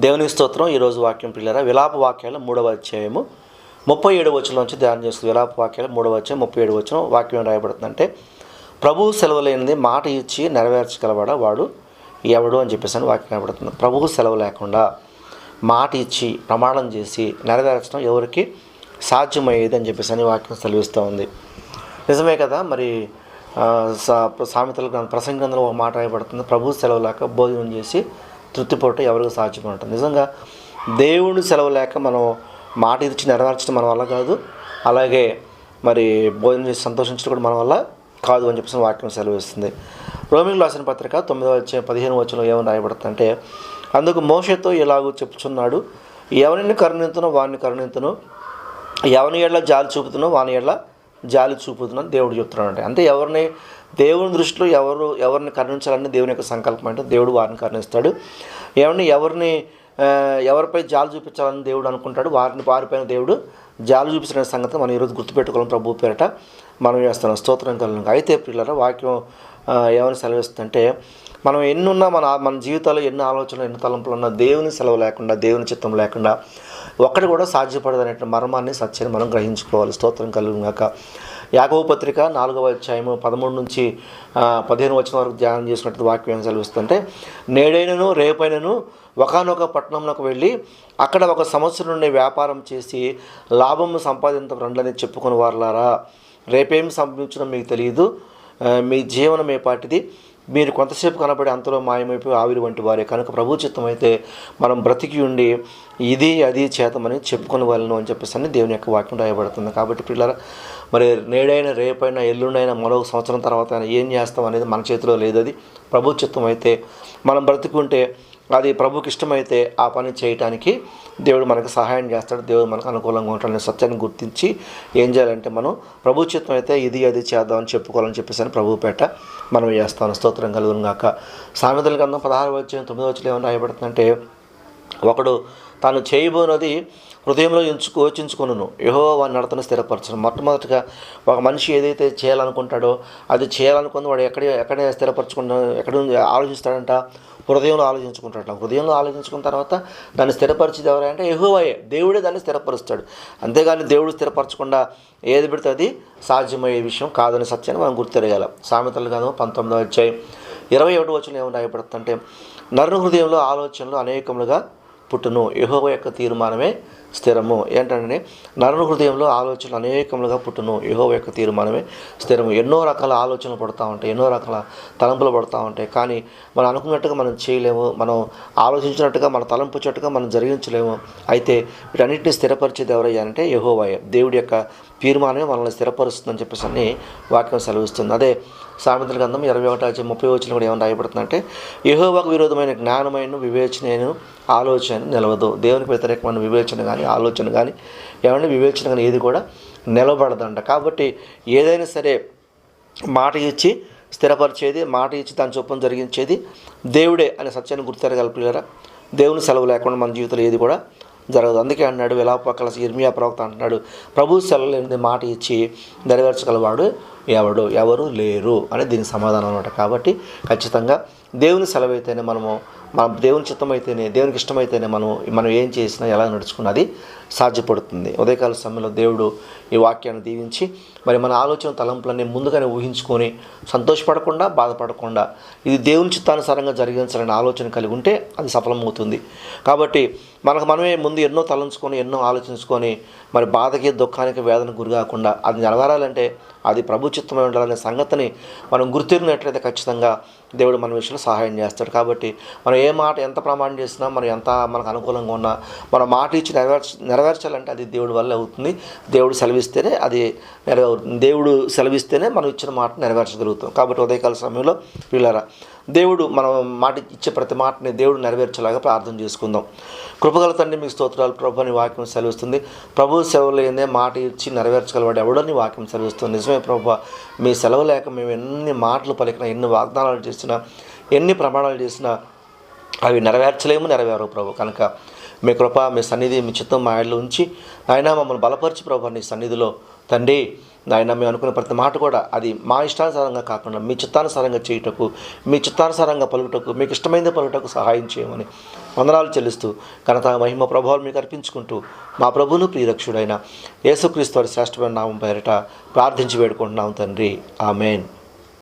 దేవుని స్తోత్రం. ఈరోజు వాక్యం పిల్లరా విలాప వాక్యాల మూడవ అధ్యాయము. ముప్పై ఏడు వచనం నుంచి ధ్యానం చేస్తుంది. విలాప వాక్యాలు మూడవ అధ్యాయం ముప్పై ఏడు వచ్చిన వాక్యం రాయబడుతుందంటే ప్రభువు సెలవులైనది మాట ఇచ్చి నెరవేర్చగలవాడా? వాడు ఎవడు? అని చెప్పేసి అని వాక్యం రాయబడుతుంది. ప్రభువు సెలవు లేకుండా మాట ఇచ్చి ప్రమాణం చేసి నెరవేర్చడం ఎవరికి సాధ్యమయ్యేది? అని చెప్పేసి అని వాక్యం సెలవిస్తూ ఉంది. నిజమే కదా మరి సా- సామెతల గ్రంథ ప్రసంగ గ్రంథంలో ఒక మాట రాయబడుతుంది. ప్రభు సెలవు లేక భోజనం చేసి తృప్తిపడటం ఎవరికి సాధ్యం ఉంటుంది నిజంగా దేవుని సెలవు లేక మనం మాట ఇచ్చి నెరవేర్చడం మన వల్ల కాదు. అలాగే మరి భోజనం చేసి సంతోషించడం కూడా మన వల్ల కాదు అని చెప్పేసి వాక్యం సెలవిస్తుంది రోమింగ్ రాసిన పత్రిక తొమ్మిదవ వచ్చే పదిహేను వచ్చిన ఏమని రాయబడుతుందంటే అందుకు మోషతో ఇలాగూ చెప్పుచున్నాడు ఎవరిని కరుణింతునో వారిని కరుణింతును ఎవరిని ఏళ్ళ జాలి చూపుతున్నో వాని ఏళ్ళ జాలి చూపుతున్నాను దేవుడు చెప్తున్నాడు అంటే ఎవరిని దేవుని దృష్టిలో ఎవరు ఎవరిని కరుణించాలని దేవుని యొక్క సంకల్పం అంటే దేవుడు వారిని కరుణిస్తాడు. ఏమన్నా ఎవరిని ఎవరిపై జాలు చూపించాలని దేవుడు అనుకుంటాడు వారిని వారిపైన దేవుడు జాలు చూపించిన సంగతి మనం ఈరోజు గుర్తుపెట్టుకోవాలి ప్రభు పేరట మనం చేస్తున్నాం. స్తోత్రం కలను అయితే పిల్లల వాక్యం ఏమని సెలవిస్తుందంటే మనం ఎన్నున్నా మన మన జీవితాల్లో ఎన్ని ఆలోచనలు ఎన్ని తలంపులు ఉన్నా దేవుని సెలవు లేకుండా దేవుని చిత్తం లేకుండా ఒక్కటి కూడా సాధ్యపడదు అనేటువంటి మర్మాన్ని సత్యాన్ని మనం గ్రహించుకోవాలి. స్తోత్రం కలుగుగాక యాగవ పత్రిక నాలుగవ అధ్యాయము పదమూడు నుంచి పదిహేను వచ్చిన వరకు ధ్యానం చేసినట్టు వాక్యం ఏం సెలవిస్తుంటే నేడైనను రేపైనను ఒకనొక పట్టణంలోకి వెళ్ళి అక్కడ ఒక సంవత్సరం నుండి వ్యాపారం చేసి లాభం సంపాదించ సంపాదించరండి చెప్పుకుని వారులారా. రేపేం సంభవించడం మీకు తెలియదు. మీ జీవనం ఏ పాటిది మీరు కొంతసేపు కనబడి అంతలో మాయమైపోయి ఆవిరి వంటి వారే. కనుక ప్రభు చిత్తమైతే అయితే మనం బ్రతికి ఉండి ఇది అది చేతమని చెప్పుకొని వాళ్ళను అని చెప్పేసి అని దేవుని యొక్క వాక్యం రాయబడుతుంది. కాబట్టి పిల్లల మరి నేడైనా రేపైనా ఎల్లుండైనా మరో సంవత్సరం తర్వాత అయినా ఏం చేస్తాం అనేది మన చేతిలో లేదు అది ప్రభు చిత్తం అయితే మనం బ్రతికుంటే అది ప్రభుకి ఇష్టమైతే ఆ పని చేయటానికి దేవుడు మనకు సహాయం చేస్తాడు. దేవుడు మనకు అనుకూలంగా ఉంటాడని సత్యాన్ని గుర్తించి ఏం చేయాలంటే మనం ప్రభు చిత్తం అయితే ఇది అది చేద్దామని చెప్పుకోవాలని చెప్పేసి అని ప్రభు పేట మనం చేస్తాం. స్తోత్రం కలుగును గాక. సామెతల గ్రంథం పదహారు వచ్చిన తొమ్మిది వచ్చిన ఏమైనా రాయబడుతుందంటే ఒకడు తాను చేయబోనది హృదయంలో ఎంచుకు యోచించుకును యహో వాడిని నడతను స్థిరపరచను. మొట్టమొదటిగా ఒక మనిషి ఏదైతే చేయాలనుకుంటాడో అది చేయాలనుకుని వాడు ఎక్కడ ఎక్కడ స్థిరపరచుకుంటా ఎక్కడ ఆలోచిస్తాడంట? హృదయంలో ఆలోచించుకుంటాడు హృదయంలో ఆలోచించుకున్న తర్వాత దాన్ని స్థిరపరిచేది ఎవరంటే యహోవాయే. దేవుడే దాన్ని స్థిరపరుస్తాడు. అంతేగాని దేవుడు స్థిరపరచకుండా ఏది పెడితే అది సాధ్యమయ్యే విషయం కాదని సత్యాన్ని మనం గుర్తెరగాల. సామెతలు కాదు పంతొమ్మిదో వచ్చాయి ఇరవై ఒకటి వచ్చిన ఏమైనా రాయబడుతుందంటే నరుని హృదయంలో ఆలోచనలు అనేకములుగా పుట్టును. యహోవ యొక్క తీర్మానమే స్థిరము. ఏంటంటే నరుని హృదయంలో ఆలోచనలు అనేకములుగా పుట్టును. యహోవ యొక్క తీర్మానమే స్థిరము. ఎన్నో రకాల ఆలోచనలు పడుతూ ఉంటాయి ఎన్నో రకాల తలంపులు పడుతూ ఉంటాయి. కానీ మనం అనుకున్నట్టుగా మనం చేయలేము. మనం ఆలోచించినట్టుగా మన తలంపు చెట్టుగా మనం జరిగించలేము. అయితే వీటన్నిటిని స్థిరపరిచేది ఎవరయ్యారంటే అంటే దేవుడి యొక్క తీర్మానమే మనల్ని స్థిరపరుస్తుందని చెప్పేసి అని వాక్యం సెలవిస్తుంది. అదే సామెతల గ్రంథం ఇరవై ఒకటి వచ్చి ముప్పై వచ్చిన కూడా ఏమైనా రాయబడుతుందంటే యహోవాకు విరోధమైన జ్ఞానమైన వివేచనను ఆలోచన నిలవదు. దేవునికి వ్యతిరేకమైన వివేచన కానీ ఆలోచన కానీ ఏమైనా వివేచన కానీ ఏది కూడా నిలబడదంట. కాబట్టి ఏదైనా సరే మాట ఇచ్చి స్థిరపరిచేది మాట ఇచ్చి దాని చొప్పున జరిగించేది దేవుడే అనే సత్యాన్ని గుర్తెరగల పిల్లరా. దేవుని సెలవు లేకుండా మన జీవితంలో ఏది కూడా జరగదు. అందుకే అన్నాడు విలాపకల ఇర్మియా ప్రవక్త అంటున్నాడు ప్రభు సెలవు లేనిది మాట ఇచ్చి నెరవేర్చగలవాడు ఎవడు ఎవరు లేరు అని దీనికి సమాధానం అనమాట కాబట్టి ఖచ్చితంగా దేవుని సెలవైతేనే మనము మన దేవుని చిత్తం అయితేనే దేవునికి ఇష్టమైతేనే మనం మనం ఏం చేసినా ఎలా నడుచుకున్నది సాధ్యపడుతుంది. ఉదయకాల సమయంలో దేవుడు ఈ వాక్యాన్ని దీవించి మరి మన ఆలోచన తలంపులన్నీ ముందుగానే ఊహించుకొని సంతోషపడకుండా బాధపడకుండా ఇది దేవుని చిత్తానుసారంగా జరిగించాలనే ఆలోచన కలిగి ఉంటే అది సఫలమవుతుంది. కాబట్టి మనకు మనమే ముందు ఎన్నో తలంచుకొని ఎన్నో ఆలోచించుకొని మరి బాధకి దుఃఖానికి వేదనకు గురి కాకుండా అది నెరవేరాలంటే అది ప్రభు చిత్తమై ఉండాలనే సంగతిని మనం గుర్తిరినట్లయితే ఖచ్చితంగా దేవుడు మన విషయంలో సహాయం చేస్తాడు. కాబట్టి మనం ఏ మాట ఎంత ప్రమాణం చేసినా మనం ఎంత మనకు అనుకూలంగా ఉన్నా మన మాట ఇచ్చి నెరవేర్చ నెరవేర్చాలంటే అది దేవుడి వల్ల అవుతుంది. దేవుడు సెలవిస్తేనే అది నెరవేరుతుంది. దేవుడు సెలవిస్తేనే మనం ఇచ్చిన మాట నెరవేర్చగలుగుతాం. కాబట్టి ఉదయకాల సమయంలో వీళ్ళారా దేవుడు మనం మాట ఇచ్చే ప్రతి మాటని దేవుడు నెరవేర్చేలాగా ప్రార్థన చేసుకుందాం. కృపగల తండ్రి మీకు స్తోత్రాలు. ప్రభు అని వాక్యం సెలవిస్తుంది. ప్రభు సెలవు లేనిదే మాట ఇచ్చి నెరవేర్చగలవాడు ఎవడని వాక్యం సెలవిస్తుంది. నిజమే ప్రభు మీ సెలవు లేక మేము ఎన్ని మాటలు పలికినా ఎన్ని వాగ్దానాలు చేసి చేసినా ఎన్ని ప్రమాణాలు చేసినా అవి నెరవేర్చలేము నెరవేరవు ప్రభు. కనుక మీ కృప మీ సన్నిధి మీ చిత్తం మా ఆయనలో ఉంచి ఆయన మమ్మల్ని బలపరిచి ప్రభు నీ సన్నిధిలో. తండ్రి నాయన మేము అనుకున్న ప్రతి మాట కూడా అది మా ఇష్టానుసారంగా కాకుండా మీ చిత్తానుసారంగా చేయుటకు మీ చిత్తానుసారంగా పలుకుటకు మీకు ఇష్టమైన పలుకుటకు సహాయం చేయమని వందనాలు చెల్లిస్తూ ఘనత మహిమ ప్రభావాలు మీకు అర్పించుకుంటూ మా ప్రభును ప్రియరక్షుడైన యేసుక్రీస్తు వారి శ్రేష్టమైన నామం పేరిట ప్రార్థించి వేడుకుంటున్నాం తండ్రి. ఆమెన్.